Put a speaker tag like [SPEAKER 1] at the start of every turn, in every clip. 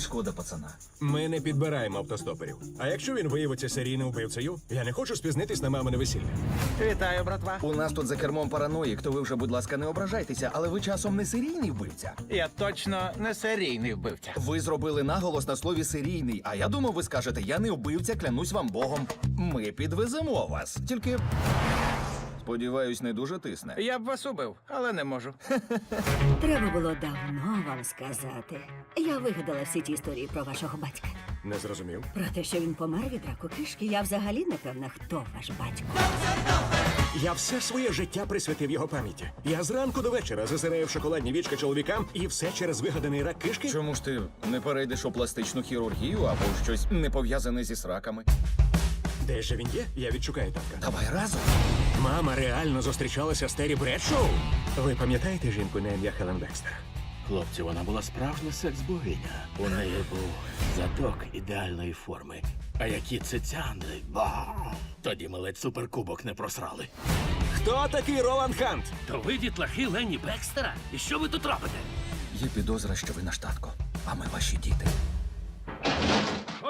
[SPEAKER 1] шкода пацана.
[SPEAKER 2] Ми не підбираємо автостоперів. А якщо він виявиться серійним вбивцею, я не хочу спізнитись на мамине весілля.
[SPEAKER 3] Вітаю, братва.
[SPEAKER 1] У нас тут за кермом параноїк, то ви вже, будь ласка, не ображайтеся, але ви часом не серійний вбивця.
[SPEAKER 3] Я точно не серійний вбивця.
[SPEAKER 1] Ви зробили наголос на слові серійний, а я думав, ви скажете, я не вбивця, клянусь вам Богом. Ми підвеземо вас. Тільки. Сподіваюсь, не дуже тисне.
[SPEAKER 3] Я б вас убив, але не можу.
[SPEAKER 4] Треба було давно вам сказати. Я вигадала всі ті історії про вашого батька.
[SPEAKER 2] Не зрозумів.
[SPEAKER 4] Про те, що він помер від раку кишки, я взагалі не певна, хто ваш батько.
[SPEAKER 2] Я все своє життя присвятив його пам'яті. Я зранку до вечора зазираю в шоколадні вічка чоловікам, і все через вигаданий рак кишки.
[SPEAKER 1] Чому ж ти не перейдеш у пластичну хірургію або щось не пов'язане зі сраками?
[SPEAKER 2] Де ж він є? Я відшукаю татка.
[SPEAKER 1] Давай разом.
[SPEAKER 2] Мама реально зустрічалася з Террі Бредшоу. Ви пам'ятаєте жінку на ім'я Хелен Бекстер?
[SPEAKER 5] Хлопці, вона була справжня секс-богиня. У неї був задок ідеальної форми. А які цицяни, ба! Тоді ми ледь суперкубок не просрали.
[SPEAKER 2] Хто такий Роланд Хант?
[SPEAKER 5] То ви дітлахи Ленні Бекстера? І що ви тут робите?
[SPEAKER 1] Є підозра, що ви наш татко, а ми ваші діти.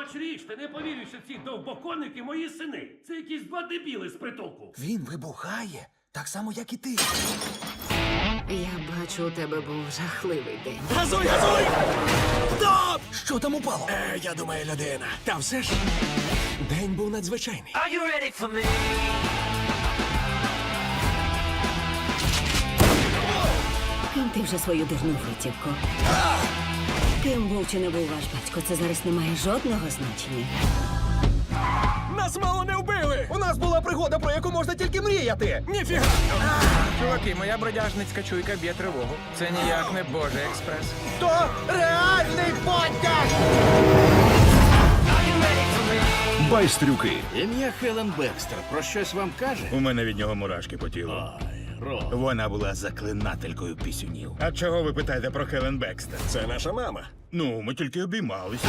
[SPEAKER 5] Хоч річ, ти не повірю, що ці довбоконники мої сини. Це якісь два дебіли з притулку.
[SPEAKER 1] Він вибухає, так само, як і ти.
[SPEAKER 6] Я бачу, у тебе був жахливий день.
[SPEAKER 2] Газуй, газуй! Стоп!
[SPEAKER 1] Що там упало?
[SPEAKER 2] Е, я думаю, людина. Та все ж. День був надзвичайний.
[SPEAKER 4] Ким ти вже свою дурну витівку? Ким був чи не був ваш батько, це зараз не має жодного значення.
[SPEAKER 2] Нас мало не вбили!
[SPEAKER 1] У нас була пригода, про яку можна тільки мріяти.
[SPEAKER 2] Ніфіга!
[SPEAKER 3] Чуваки, моя бродяжницька чуйка б'є тривогу. Це ніяк не Божий експрес.
[SPEAKER 1] То реальний потяг!
[SPEAKER 7] Байстрюки.
[SPEAKER 5] Ім'я Хелен Бекстер про щось вам каже?
[SPEAKER 7] У мене від нього мурашки по тілу.
[SPEAKER 5] Ром.
[SPEAKER 7] Вона була заклинателькою пісюнів. А чого ви питаєте про Хелен Бекстер?
[SPEAKER 2] Це наша мама.
[SPEAKER 7] Ну, ми тільки обіймалися.